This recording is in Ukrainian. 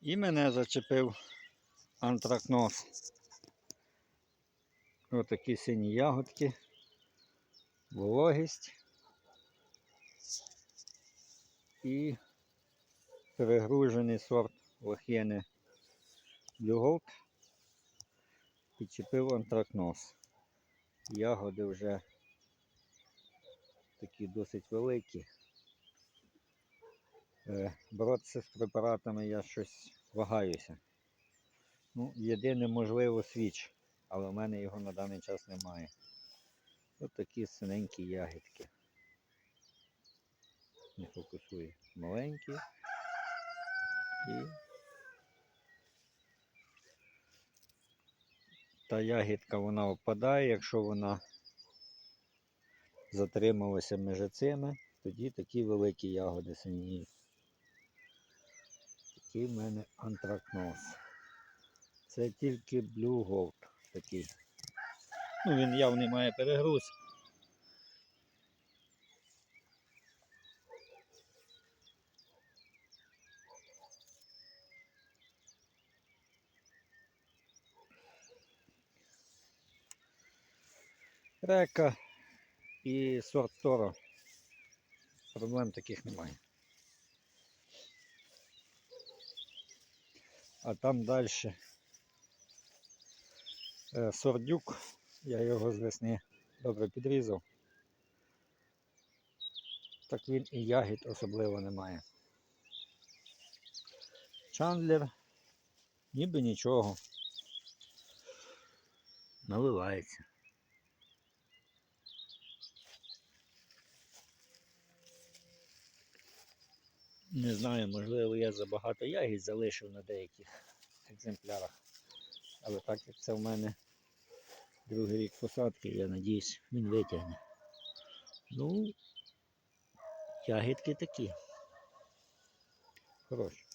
І мене зачепив антракноз. Отакі сині ягодки, вологість і перегружений сорт лохєни Blue підчепив антракноз. Ягоди вже такі досить великі. Е, Боротися з препаратами я щось вагаюся. Ну, єдине, можливо, свіч, але в мене його на даний час немає. Ось такі синенькі ягідки. Не фокусує. Маленькі. І та ягідка вона впадає, якщо вона затрималася між цими, тоді такі великі ягоди синіють. Такий в мене антракноз. Це тільки Blue Gold такий. Ну, він явний має перегруз. Река і сорт Торо. Проблем таких немає. А там далі сордюк, я його з весни добре підрізав. Так він і ягід особливо немає. Чандлер ніби нічого. Наливається. Не знаю, можливо, я забагато ягід залишив на деяких екземплярах. Але так як це в мене другий рік посадки, я надіюсь, він витягне. Ну, ягідки такі. Хороші.